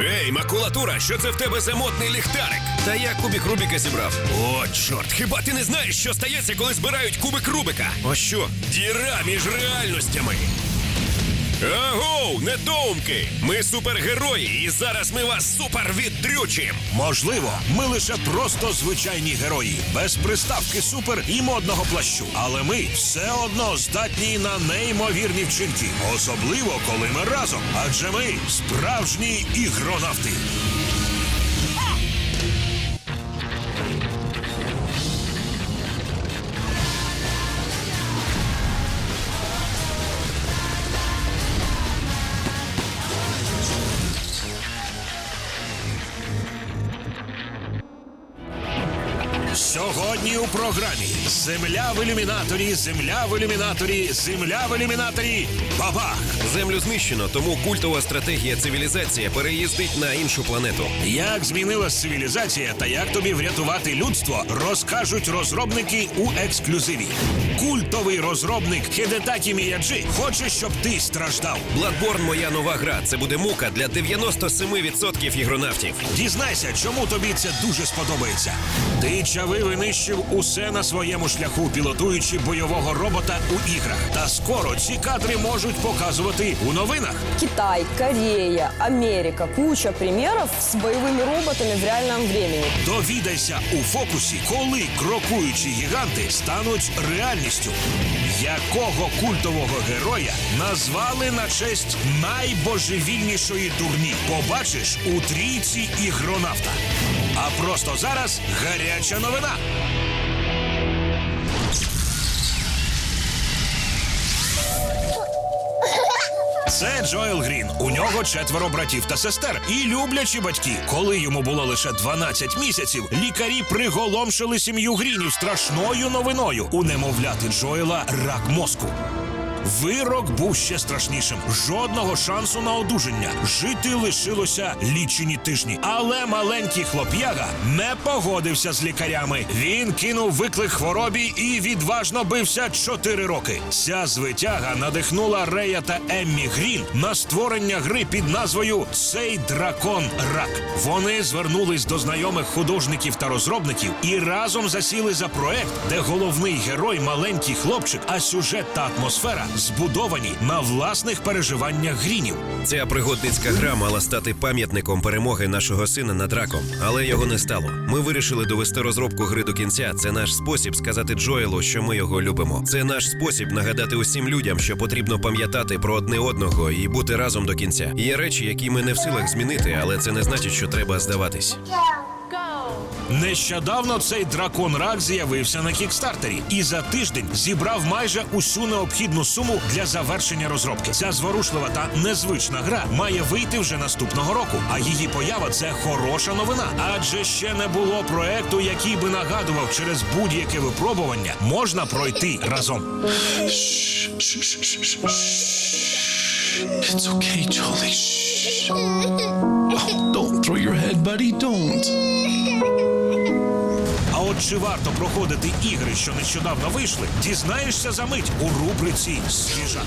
Ей, макулатура, що це в тебе за модний ліхтарик? Та я кубік Рубіка зібрав. О, чорт, хіба ти не знаєш, що стається, коли збирають кубик Рубика? А що? Діра між реальностями. Агоу, недоумки! Ми супергерої, і зараз ми вас супер віддрючим! Можливо, ми лише просто звичайні герої, без приставки супер і модного плащу. Але ми все одно здатні на неймовірні вчинки, особливо коли ми разом. Адже ми справжні ігронавти. Сьогодні у програмі Земля в ілюмінаторі, земля в ілюмінаторі, земля в ілюмінаторі. Бабах! Землю знищено, тому культова стратегія цивілізація переїздить на іншу планету. Як змінилась цивілізація та як тобі врятувати людство, розкажуть розробники у ексклюзиві. Культовий розробник Хедетакі Міяджи хоче, щоб ти страждав. Bloodborne – моя нова гра. Це буде мука для 97% ігронавтів. Дізнайся, чому тобі це дуже сподобається. Ти чави винищив усе на своєму шляху, пілотуючи бойового робота у іграх. Та скоро ці кадри можуть показувати у новинах. Китай, Корея, Америка. Куча примеров с боевыми роботами в реальном времени. Довідайся у фокусі, коли крокуючі гіганти стануть реальністю. Якого культового героя назвали на честь найбожевільнішої дурні? Побачиш у трійці ігронавта. А просто зараз гаряча новина. Це Джоел Грін. У нього четверо братів та сестер. І люблячі батьки. Коли йому було лише 12 місяців, лікарі приголомшили сім'ю Грінів страшною новиною. У немовляти Джоела рак мозку. Вирок був ще страшнішим. Жодного шансу на одужання. Жити лишилося лічені тижні. Але маленький хлоп'яга не погодився з лікарями. Він кинув виклик хворобі і відважно бився 4 роки. Ця звитяга надихнула Рея та Еммі Грін на створення гри під назвою Цей дракон рак. Вони звернулись до знайомих художників та розробників і разом засіли за проект, де головний герой маленький хлопчик, а сюжет та атмосфера збудовані на власних переживаннях грінів. Ця пригодницька гра мала стати пам'ятником перемоги нашого сина над раком, але його не стало. Ми вирішили довести розробку гри до кінця. Це наш спосіб сказати Джоелу, що ми його любимо. Це наш спосіб нагадати усім людям, що потрібно пам'ятати про одне одного і бути разом до кінця. Є речі, які ми не в силах змінити, але це не значить, що треба здаватись. Нещодавно цей дракон рак з'явився на кікстартері і за тиждень зібрав майже усю необхідну суму для завершення розробки. Ця зворушлива та незвична гра має вийти вже наступного року. А її поява це хороша новина. Адже ще не було проекту, який би нагадував через будь-яке випробування можна пройти разом. It's okay, Jolie. Oh, don't throw your head, buddy. Don't. А от чи варто проходити ігри, що нещодавно вийшли, дізнаєшся за мить у рубриці Свіжак.